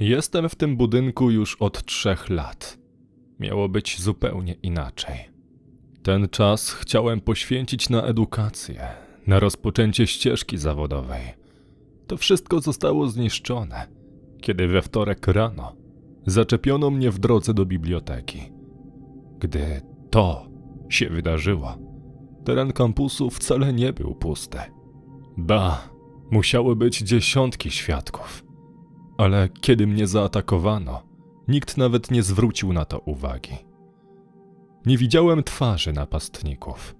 Jestem w tym budynku już od trzech lat. Miało być zupełnie inaczej. Ten czas chciałem poświęcić na edukację, na rozpoczęcie ścieżki zawodowej. To wszystko zostało zniszczone, kiedy we wtorek rano zaczepiono mnie w drodze do biblioteki. Gdy to się wydarzyło, teren kampusu wcale nie był pusty. Ba, musiały być dziesiątki świadków. Ale kiedy mnie zaatakowano, nikt nawet nie zwrócił na to uwagi. Nie widziałem twarzy napastników.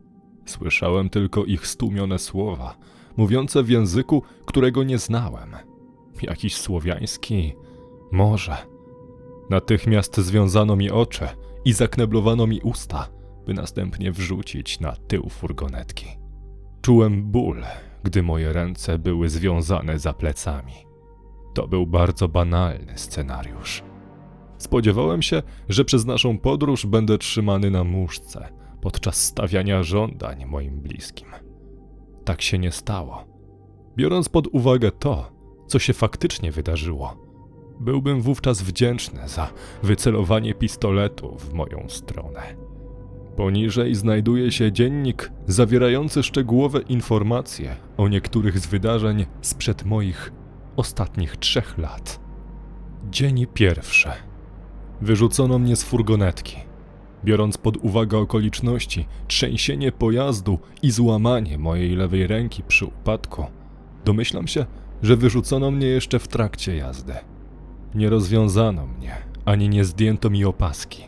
Słyszałem tylko ich stłumione słowa, mówiące w języku, którego nie znałem. Jakiś słowiański, może. Natychmiast związano mi oczy i zakneblowano mi usta, by następnie wrzucić na tył furgonetki. Czułem ból, gdy moje ręce były związane za plecami. To był bardzo banalny scenariusz. Spodziewałem się, że przez naszą podróż będę trzymany na muszce podczas stawiania żądań moim bliskim. Tak się nie stało. Biorąc pod uwagę to, co się faktycznie wydarzyło, byłbym wówczas wdzięczny za wycelowanie pistoletu w moją stronę. Poniżej znajduje się dziennik zawierający szczegółowe informacje o niektórych z wydarzeń sprzed moich ostatnich trzech lat. Dzień pierwszy. Wyrzucono mnie z furgonetki. Biorąc pod uwagę okoliczności, trzęsienie pojazdu i złamanie mojej lewej ręki przy upadku, domyślam się, że wyrzucono mnie jeszcze w trakcie jazdy. Nie rozwiązano mnie, ani nie zdjęto mi opaski.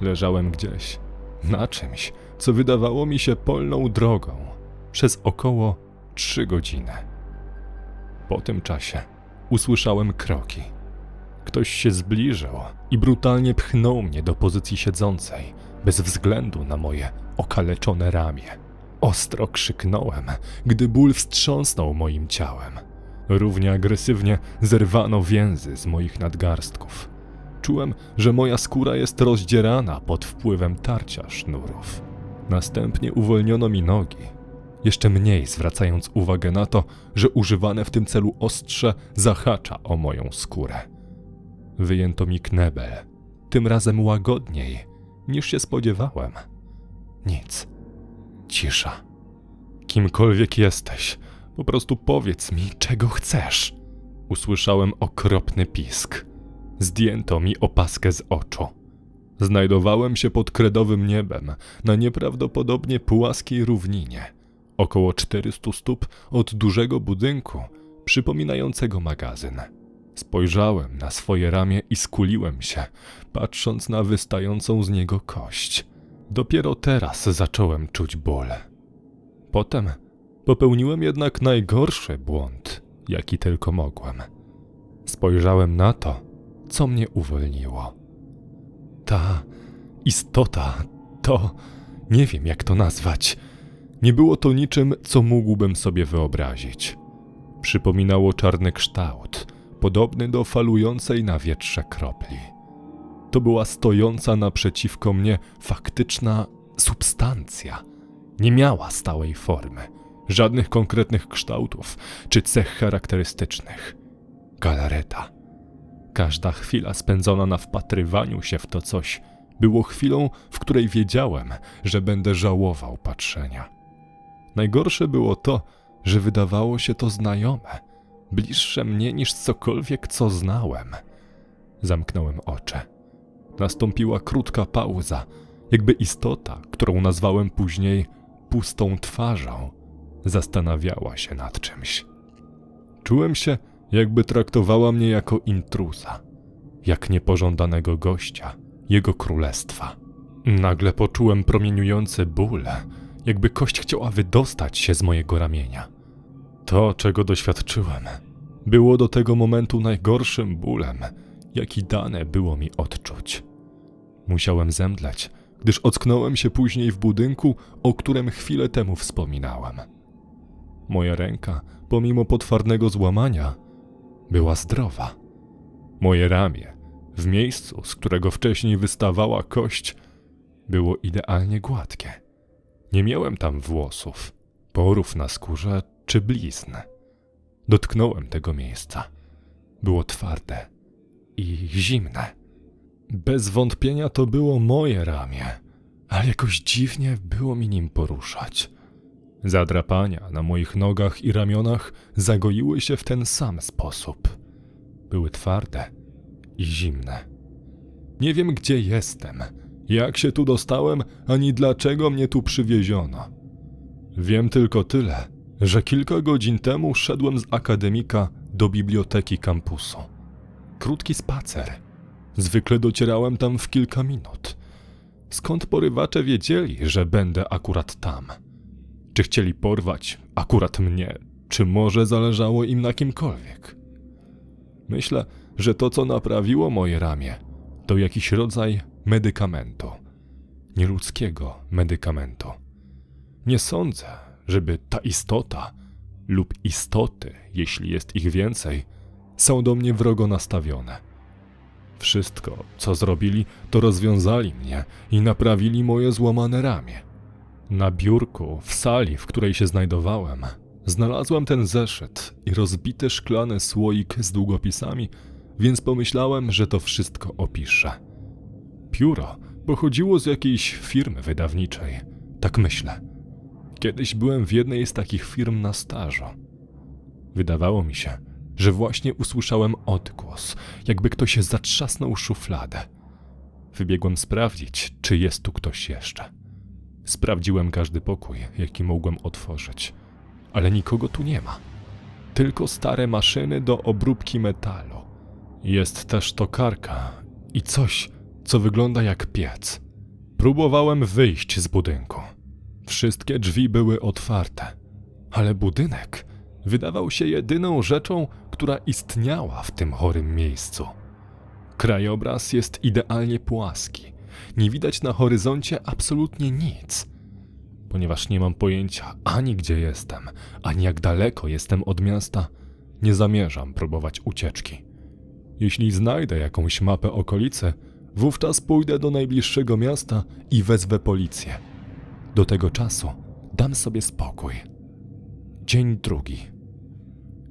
Leżałem gdzieś, na czymś, co wydawało mi się polną drogą, przez około trzy godziny. Po tym czasie usłyszałem kroki. Ktoś się zbliżył i brutalnie pchnął mnie do pozycji siedzącej, bez względu na moje okaleczone ramię. Ostro krzyknąłem, gdy ból wstrząsnął moim ciałem. Równie agresywnie zerwano więzy z moich nadgarstków. Czułem, że moja skóra jest rozdzierana pod wpływem tarcia sznurów. Następnie uwolniono mi nogi, jeszcze mniej zwracając uwagę na to, że używane w tym celu ostrze zahacza o moją skórę. Wyjęto mi knebel, tym razem łagodniej niż się spodziewałem. Nic. Cisza. Kimkolwiek jesteś, po prostu powiedz mi, czego chcesz. Usłyszałem okropny pisk. Zdjęto mi opaskę z oczu. Znajdowałem się pod kredowym niebem, na nieprawdopodobnie płaskiej równinie, około 400 stóp od dużego budynku, przypominającego magazyn. Spojrzałem na swoje ramię i skuliłem się, patrząc na wystającą z niego kość. Dopiero teraz zacząłem czuć ból. Potem popełniłem jednak najgorszy błąd, jaki tylko mogłem. Spojrzałem na to, co mnie uwolniło. Ta istota, to nie wiem jak to nazwać. Nie było to niczym, co mógłbym sobie wyobrazić. Przypominało czarny kształt, podobny do falującej na wietrze kropli. To była stojąca naprzeciwko mnie faktyczna substancja. Nie miała stałej formy, żadnych konkretnych kształtów czy cech charakterystycznych. Galareta. Każda chwila spędzona na wpatrywaniu się w to coś było chwilą, w której wiedziałem, że będę żałował patrzenia. Najgorsze było to, że wydawało się to znajome, bliższe mnie niż cokolwiek, co znałem. Zamknąłem oczy. Nastąpiła krótka pauza, jakby istota, którą nazwałem później pustą twarzą, zastanawiała się nad czymś. Czułem się, jakby traktowała mnie jako intruza, jak niepożądanego gościa jego królestwa. Nagle poczułem promieniujący ból, jakby kość chciała wydostać się z mojego ramienia. To, czego doświadczyłem, było do tego momentu najgorszym bólem, jaki dane było mi odczuć. Musiałem zemdleć, gdyż ocknąłem się później w budynku, o którym chwilę temu wspominałem. Moja ręka, pomimo potwarnego złamania, była zdrowa. Moje ramię, w miejscu, z którego wcześniej wystawała kość, było idealnie gładkie. Nie miałem tam włosów, porów na skórze czy blizn. Dotknąłem tego miejsca. Było twarde, i zimne. Bez wątpienia to było moje ramię, ale jakoś dziwnie było mi nim poruszać. Zadrapania na moich nogach i ramionach zagoiły się w ten sam sposób. Były twarde i zimne. Nie wiem, gdzie jestem, jak się tu dostałem, ani dlaczego mnie tu przywieziono. Wiem tylko tyle, że kilka godzin temu szedłem z akademika do biblioteki kampusu. Krótki spacer. Zwykle docierałem tam w kilka minut. Skąd porywacze wiedzieli, że będę akurat tam? Czy chcieli porwać akurat mnie, czy może zależało im na kimkolwiek? Myślę, że to, co naprawiło moje ramię, to jakiś rodzaj medykamentu. Nieludzkiego medykamentu. Nie sądzę, żeby ta istota lub istoty, jeśli jest ich więcej, są do mnie wrogo nastawione. Wszystko, co zrobili, to rozwiązali mnie i naprawili moje złamane ramię. Na biurku, w sali, w której się znajdowałem, znalazłem ten zeszyt i rozbity szklany słoik z długopisami, więc pomyślałem, że to wszystko opiszę. Pióro pochodziło z jakiejś firmy wydawniczej. Tak myślę. Kiedyś byłem w jednej z takich firm na stażu. Wydawało mi się, że właśnie usłyszałem odgłos, jakby ktoś zatrzasnął szufladę. Wybiegłem sprawdzić, czy jest tu ktoś jeszcze. Sprawdziłem każdy pokój, jaki mogłem otworzyć, ale nikogo tu nie ma. Tylko stare maszyny do obróbki metalu. Jest też tokarka i coś, co wygląda jak piec. Próbowałem wyjść z budynku. Wszystkie drzwi były otwarte, ale budynek wydawał się jedyną rzeczą, która istniała w tym chorym miejscu. Krajobraz jest idealnie płaski. Nie widać na horyzoncie absolutnie nic. Ponieważ nie mam pojęcia ani gdzie jestem, ani jak daleko jestem od miasta, nie zamierzam próbować ucieczki. Jeśli znajdę jakąś mapę okolicy, wówczas pójdę do najbliższego miasta i wezwę policję. Do tego czasu dam sobie spokój. Dzień drugi.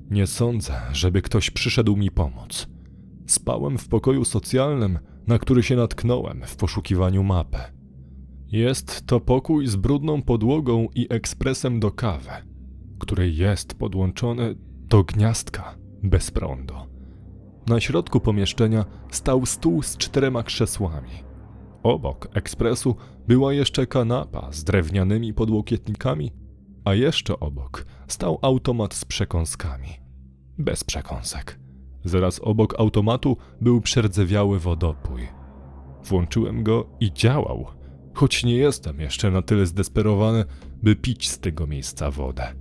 Nie sądzę, żeby ktoś przyszedł mi pomóc. Spałem w pokoju socjalnym, na który się natknąłem w poszukiwaniu mapy. Jest to pokój z brudną podłogą i ekspresem do kawy, który jest podłączony do gniazdka bez prądu. Na środku pomieszczenia stał stół z czterema krzesłami. Obok ekspresu była jeszcze kanapa z drewnianymi podłokietnikami, a jeszcze obok stał automat z przekąskami. Bez przekąsek. Zaraz obok automatu był przerdzewiały wodopój. Włączyłem go i działał, choć nie jestem jeszcze na tyle zdesperowany, by pić z tego miejsca wodę.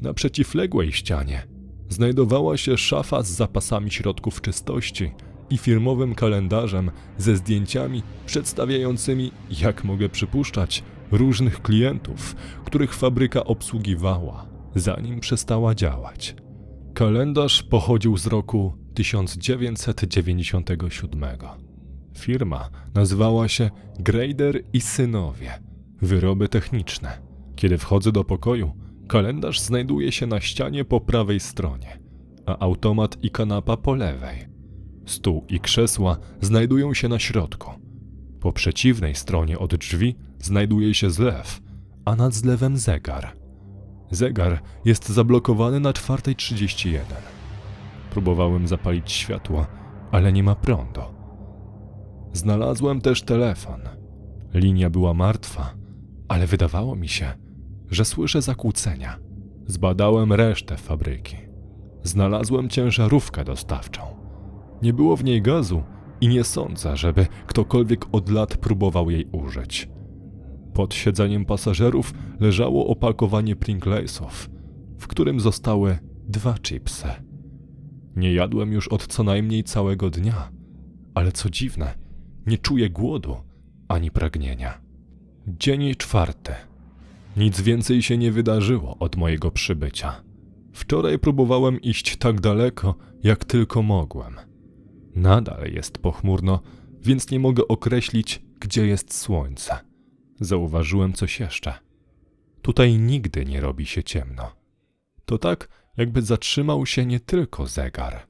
Na przeciwległej ścianie znajdowała się szafa z zapasami środków czystości i firmowym kalendarzem ze zdjęciami przedstawiającymi, jak mogę przypuszczać, różnych klientów, których fabryka obsługiwała, zanim przestała działać. Kalendarz pochodził z roku 1997. Firma nazywała się Grader i Synowie. Wyroby techniczne. Kiedy wchodzę do pokoju, kalendarz znajduje się na ścianie po prawej stronie, a automat i kanapa po lewej. Stół i krzesła znajdują się na środku. Po przeciwnej stronie od drzwi znajduje się zlew, a nad zlewem zegar. Zegar jest zablokowany na 4.31. Próbowałem zapalić światło, ale nie ma prądu. Znalazłem też telefon. Linia była martwa, ale wydawało mi się, że słyszę zakłócenia. Zbadałem resztę fabryki. Znalazłem ciężarówkę dostawczą. Nie było w niej gazu i nie sądzę, żeby ktokolwiek od lat próbował jej użyć. Pod siedzeniem pasażerów leżało opakowanie Pringlesów, w którym zostały dwa chipsy. Nie jadłem już od co najmniej całego dnia, ale co dziwne, nie czuję głodu ani pragnienia. Dzień czwarty. Nic więcej się nie wydarzyło od mojego przybycia. Wczoraj próbowałem iść tak daleko, jak tylko mogłem. Nadal jest pochmurno, więc nie mogę określić, gdzie jest słońce. Zauważyłem coś jeszcze. Tutaj nigdy nie robi się ciemno. To tak, jakby zatrzymał się nie tylko zegar.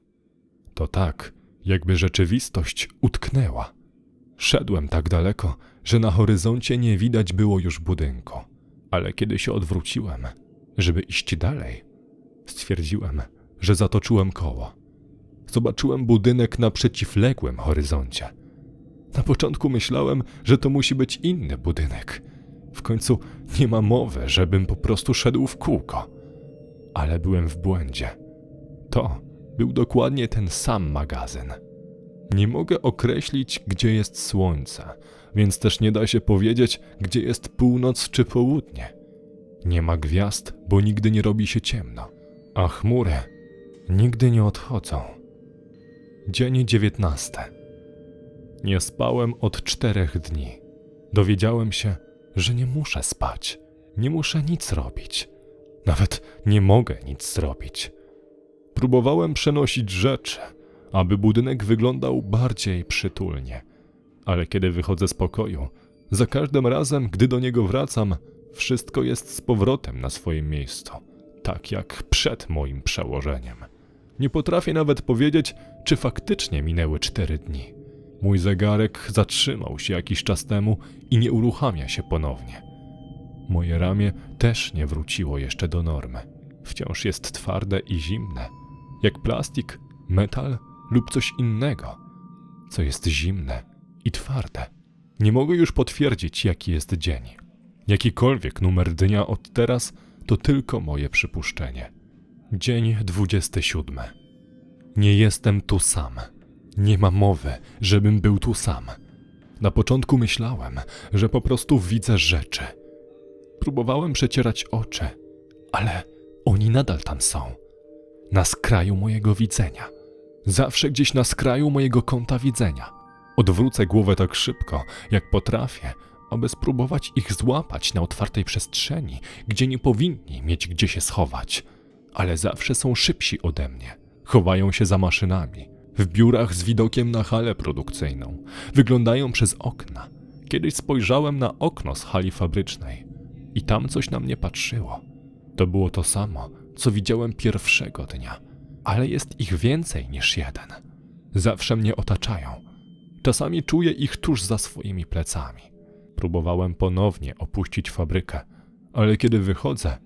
To tak, Jakby rzeczywistość utknęła. Szedłem tak daleko, że na horyzoncie nie widać było już budynku. Ale kiedy się odwróciłem, żeby iść dalej, stwierdziłem, że zatoczyłem koło. Zobaczyłem budynek na przeciwległym horyzoncie. Na początku myślałem, że to musi być inny budynek. W końcu nie ma mowy, żebym po prostu szedł w kółko. Ale byłem w błędzie. To był dokładnie ten sam magazyn. Nie mogę określić, gdzie jest słońce, więc też nie da się powiedzieć, gdzie jest północ czy południe. Nie ma gwiazd, bo nigdy nie robi się ciemno, a chmury nigdy nie odchodzą. Dzień dziewiętnasty. Nie spałem od czterech dni. Dowiedziałem się, że nie muszę spać, nie muszę nic robić. Nawet nie mogę nic zrobić. Próbowałem przenosić rzeczy, aby budynek wyglądał bardziej przytulnie. Ale kiedy wychodzę z pokoju, za każdym razem, gdy do niego wracam, wszystko jest z powrotem na swoim miejscu, tak jak przed moim przełożeniem. Nie potrafię nawet powiedzieć, czy faktycznie minęły cztery dni. Mój zegarek zatrzymał się jakiś czas temu i nie uruchamia się ponownie. Moje ramię też nie wróciło jeszcze do normy. Wciąż jest twarde i zimne, jak plastik, metal lub coś innego, co jest zimne i twarde. Nie mogę już potwierdzić, jaki jest dzień. Jakikolwiek numer dnia od teraz to tylko moje przypuszczenie. Dzień 27. Nie jestem tu sam. Nie ma mowy, żebym był tu sam. Na początku myślałem, że po prostu widzę rzeczy. Próbowałem przecierać oczy, ale oni nadal tam są. Na skraju mojego widzenia. Zawsze gdzieś na skraju mojego kąta widzenia. Odwrócę głowę tak szybko, jak potrafię, aby spróbować ich złapać na otwartej przestrzeni, gdzie nie powinni mieć gdzie się schować. Ale zawsze są szybsi ode mnie. Chowają się za maszynami, w biurach z widokiem na halę produkcyjną. Wyglądają przez okna. Kiedyś spojrzałem na okno z hali fabrycznej i tam coś na mnie patrzyło. To było to samo, co widziałem pierwszego dnia, ale jest ich więcej niż jeden. Zawsze mnie otaczają. Czasami czuję ich tuż za swoimi plecami. Próbowałem ponownie opuścić fabrykę, ale kiedy wychodzę,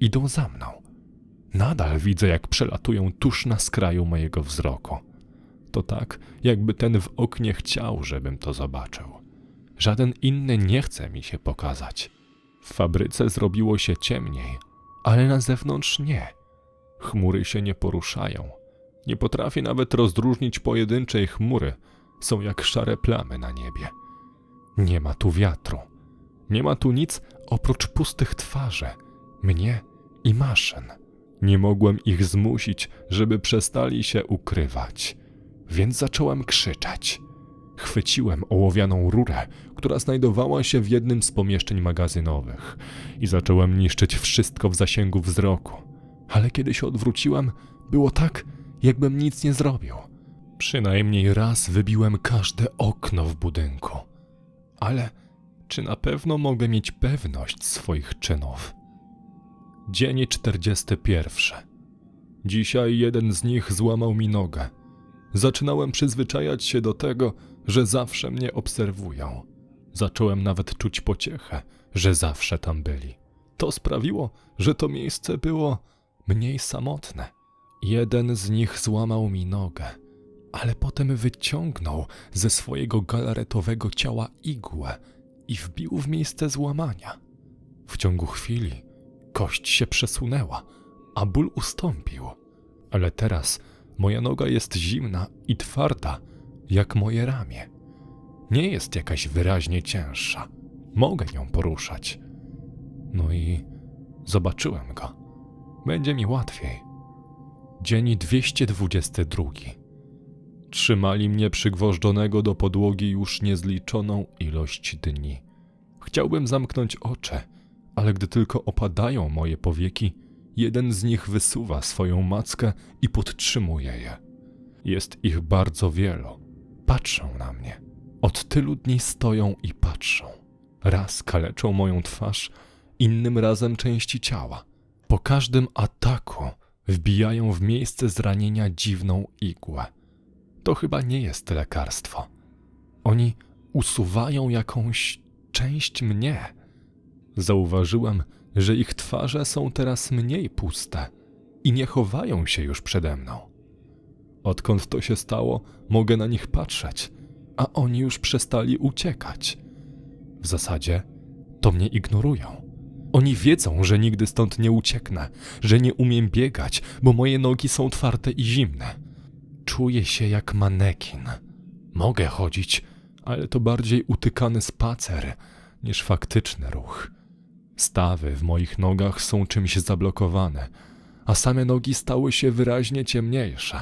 idą za mną. Nadal widzę, jak przelatują tuż na skraju mojego wzroku. To tak, jakby ten w oknie chciał, żebym to zobaczył. Żaden inny nie chce mi się pokazać. W fabryce zrobiło się ciemniej, ale na zewnątrz nie. Chmury się nie poruszają. Nie potrafię nawet rozróżnić pojedynczej chmury. Są jak szare plamy na niebie. Nie ma tu wiatru. Nie ma tu nic oprócz pustych twarzy, mnie i maszyn. Nie mogłem ich zmusić, żeby przestali się ukrywać, więc zacząłem krzyczeć. Chwyciłem ołowianą rurę, która znajdowała się w jednym z pomieszczeń magazynowych i zacząłem niszczyć wszystko w zasięgu wzroku. Ale kiedy się odwróciłem, było tak, jakbym nic nie zrobił. Przynajmniej raz wybiłem każde okno w budynku. Ale czy na pewno mogę mieć pewność swoich czynów? Dzień 41. Dzisiaj jeden z nich złamał mi nogę. Zaczynałem przyzwyczajać się do tego, że zawsze mnie obserwują. Zacząłem nawet czuć pociechę, że zawsze tam byli. To sprawiło, że to miejsce było mniej samotne. Jeden z nich złamał mi nogę, ale potem wyciągnął ze swojego galaretowego ciała igłę i wbił w miejsce złamania. W ciągu chwili kość się przesunęła, a ból ustąpił. Ale teraz moja noga jest zimna i twarda, jak moje ramię. Nie jest jakaś wyraźnie cięższa. Mogę ją poruszać. No i zobaczyłem go. Będzie mi łatwiej. Dzień 222. Trzymali mnie przygwożdżonego do podłogi już niezliczoną ilość dni. Chciałbym zamknąć oczy, ale gdy tylko opadają moje powieki, jeden z nich wysuwa swoją mackę i podtrzymuje je. Jest ich bardzo wielu. Patrzą na mnie. Od tylu dni stoją i patrzą. Raz kaleczą moją twarz, innym razem części ciała. Po każdym ataku wbijają w miejsce zranienia dziwną igłę. To chyba nie jest lekarstwo. Oni usuwają jakąś część mnie. Zauważyłem, że ich twarze są teraz mniej puste i nie chowają się już przede mną. Odkąd to się stało, mogę na nich patrzeć, a oni już przestali uciekać. W zasadzie to mnie ignorują. Oni wiedzą, że nigdy stąd nie ucieknę, że nie umiem biegać, bo moje nogi są twarde i zimne. Czuję się jak manekin. Mogę chodzić, ale to bardziej utykany spacer niż faktyczny ruch. Stawy w moich nogach są czymś zablokowane, a same nogi stały się wyraźnie ciemniejsze.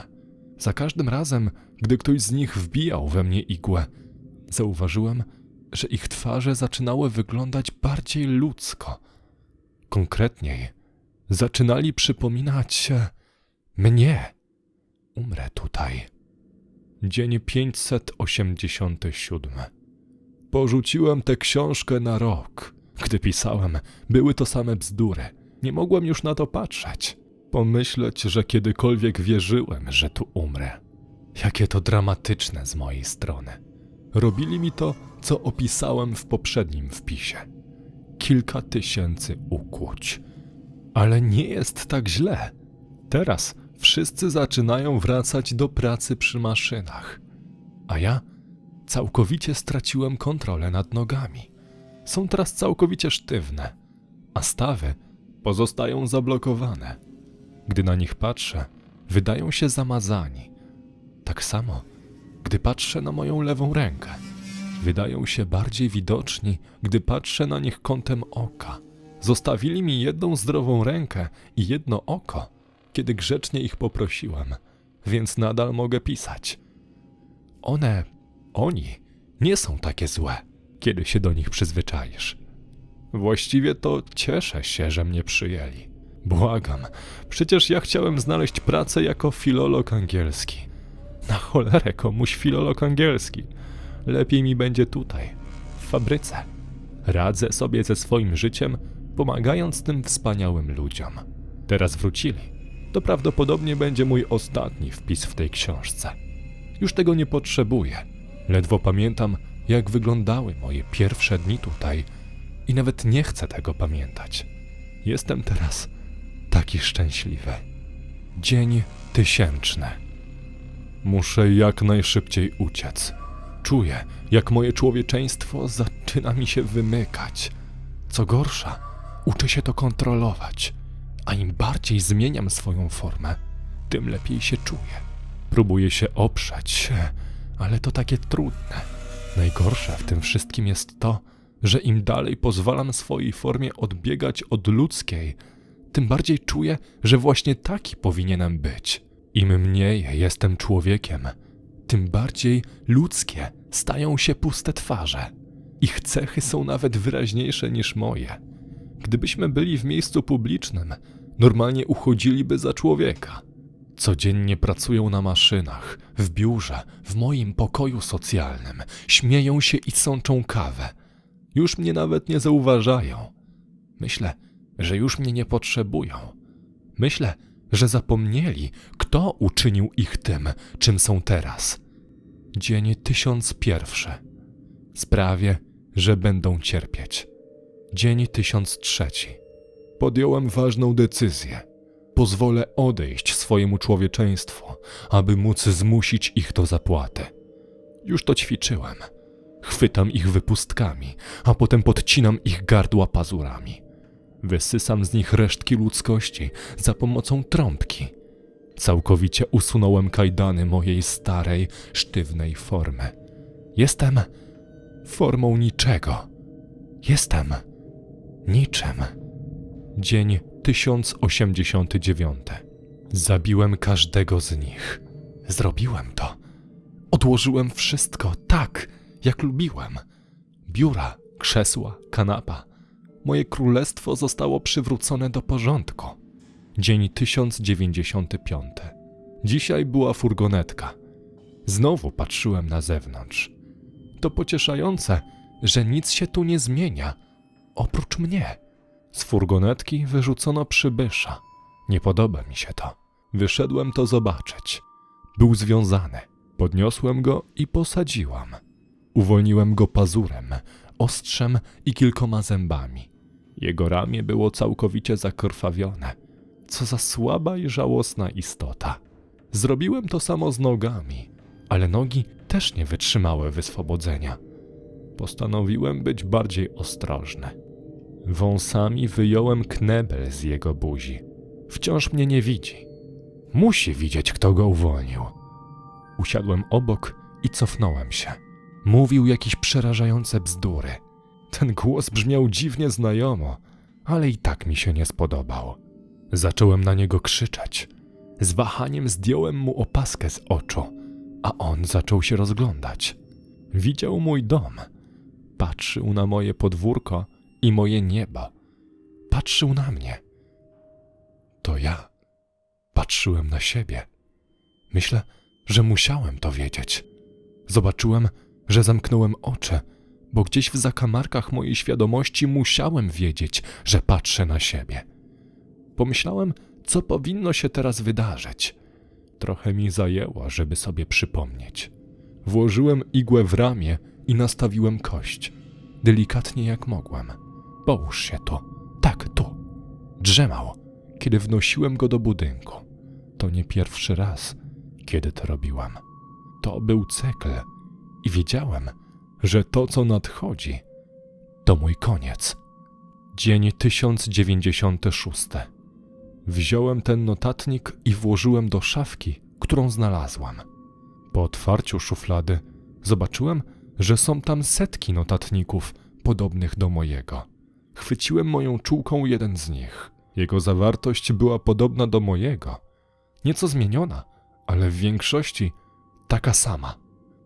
Za każdym razem, gdy ktoś z nich wbijał we mnie igłę, zauważyłem, że ich twarze zaczynały wyglądać bardziej ludzko. Konkretniej, zaczynali przypominać mnie. Umrę tutaj. Dzień 587. Porzuciłem tę książkę na rok. Gdy pisałem, były to same bzdury. Nie mogłem już na to patrzeć. Pomyśleć, że kiedykolwiek wierzyłem, że tu umrę. Jakie to dramatyczne z mojej strony. Robili mi to, co opisałem w poprzednim wpisie. Kilka tysięcy ukłuć. Ale nie jest tak źle. Teraz wszyscy zaczynają wracać do pracy przy maszynach. A ja całkowicie straciłem kontrolę nad nogami. Są teraz całkowicie sztywne, a stawy pozostają zablokowane. Gdy na nich patrzę, wydają się zamazani. Tak samo, gdy patrzę na moją lewą rękę. Wydają się bardziej widoczni, gdy patrzę na nich kątem oka. Zostawili mi jedną zdrową rękę i jedno oko, kiedy grzecznie ich poprosiłem, więc nadal mogę pisać. One, oni, nie są takie złe, kiedy się do nich przyzwyczaisz. Właściwie to cieszę się, że mnie przyjęli. Błagam, przecież ja chciałem znaleźć pracę jako filolog angielski. Na cholerę komuś filolog angielski. Lepiej mi będzie tutaj, w fabryce. Radzę sobie ze swoim życiem, pomagając tym wspaniałym ludziom. Teraz wrócili. To prawdopodobnie będzie mój ostatni wpis w tej książce. Już tego nie potrzebuję. Ledwo pamiętam, jak wyglądały moje pierwsze dni tutaj i nawet nie chcę tego pamiętać. Jestem teraz taki szczęśliwy. Dzień tysięczny. Muszę jak najszybciej uciec. Czuję, jak moje człowieczeństwo zaczyna mi się wymykać. Co gorsza, uczę się to kontrolować, a im bardziej zmieniam swoją formę, tym lepiej się czuję. Próbuję się oprzeć, ale to takie trudne. Najgorsze w tym wszystkim jest to, że im dalej pozwalam swojej formie odbiegać od ludzkiej, tym bardziej czuję, że właśnie taki powinienem być. Im mniej jestem człowiekiem, tym bardziej ludzkie stają się puste twarze. Ich cechy są nawet wyraźniejsze niż moje. Gdybyśmy byli w miejscu publicznym, normalnie uchodziliby za człowieka. Codziennie pracują na maszynach, w biurze, w moim pokoju socjalnym, śmieją się i sączą kawę. Już mnie nawet nie zauważają. Myślę, że już mnie nie potrzebują. Myślę, że zapomnieli, kto uczynił ich tym, czym są teraz. Dzień tysiąc pierwszy. Sprawię, że będą cierpieć. Dzień tysiąc trzeci. Podjąłem ważną decyzję. Pozwolę odejść swojemu człowieczeństwu, aby móc zmusić ich do zapłaty. Już to ćwiczyłem. Chwytam ich wypustkami, a potem podcinam ich gardła pazurami. Wysysam z nich resztki ludzkości za pomocą trąbki. Całkowicie usunąłem kajdany mojej starej, sztywnej formy. Jestem formą niczego. Jestem niczym. Dzień 1089. Zabiłem każdego z nich. Zrobiłem to. Odłożyłem wszystko tak, jak lubiłem. Biura, krzesła, kanapa. Moje królestwo zostało przywrócone do porządku. Dzień 1095. Dzisiaj była furgonetka. Znowu patrzyłem na zewnątrz. To pocieszające, że nic się tu nie zmienia, oprócz mnie. Z furgonetki wyrzucono przybysza. Nie podoba mi się to. Wyszedłem to zobaczyć. Był związany. Podniosłem go i posadziłam. Uwolniłem go pazurem, ostrzem i kilkoma zębami. Jego ramię było całkowicie zakrwawione. Co za słaba i żałosna istota. Zrobiłem to samo z nogami, ale nogi też nie wytrzymały wyswobodzenia. Postanowiłem być bardziej ostrożny. Wąsami wyjąłem knebel z jego buzi. Wciąż mnie nie widzi. Musi widzieć, kto go uwolnił. Usiadłem obok i cofnąłem się. Mówił jakieś przerażające bzdury. Ten głos brzmiał dziwnie znajomo, ale i tak mi się nie spodobał. Zacząłem na niego krzyczeć. Z wahaniem zdjąłem mu opaskę z oczu, a on zaczął się rozglądać. Widział mój dom. Patrzył na moje podwórko i moje niebo. Patrzył na mnie. To ja. Patrzyłem na siebie. Myślę, że musiałem to wiedzieć. Zobaczyłem, że zamknąłem oczy, bo gdzieś w zakamarkach mojej świadomości musiałem wiedzieć, że patrzę na siebie. Pomyślałem, co powinno się teraz wydarzyć. Trochę mi zajęło, żeby sobie przypomnieć. Włożyłem igłę w ramię i nastawiłem kość. Delikatnie jak mogłem. Połóż się tu. Tak, tu. Drzemał, kiedy wnosiłem go do budynku. To nie pierwszy raz, kiedy to robiłam. To był cykl i wiedziałem, że to, co nadchodzi, to mój koniec. Dzień 1096. Wziąłem ten notatnik i włożyłem do szafki, którą znalazłam. Po otwarciu szuflady zobaczyłem, że są tam setki notatników podobnych do mojego. Chwyciłem moją czułką jeden z nich. Jego zawartość była podobna do mojego. Nieco zmieniona, ale w większości taka sama.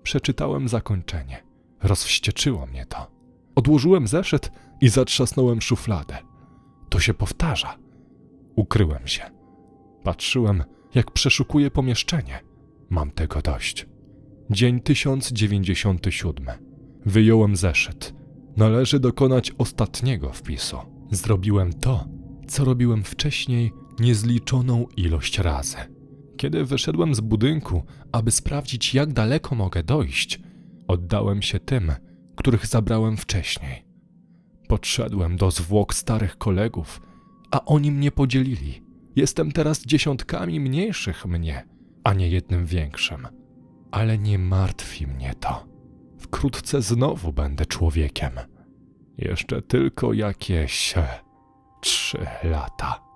Przeczytałem zakończenie. Rozwścieczyło mnie to. Odłożyłem zeszyt i zatrzasnąłem szufladę. To się powtarza. Ukryłem się. Patrzyłem, jak przeszukuję pomieszczenie. Mam tego dość. Dzień 1097. Wyjąłem zeszyt. Należy dokonać ostatniego wpisu. Zrobiłem to, co robiłem wcześniej niezliczoną ilość razy. Kiedy wyszedłem z budynku, aby sprawdzić, jak daleko mogę dojść, oddałem się tym, których zabrałem wcześniej. Podszedłem do zwłok starych kolegów, a oni mnie podzielili. Jestem teraz dziesiątkami mniejszych mnie, a nie jednym większym. Ale nie martwi mnie to. Wkrótce znowu będę człowiekiem. Jeszcze tylko jakieś trzy lata.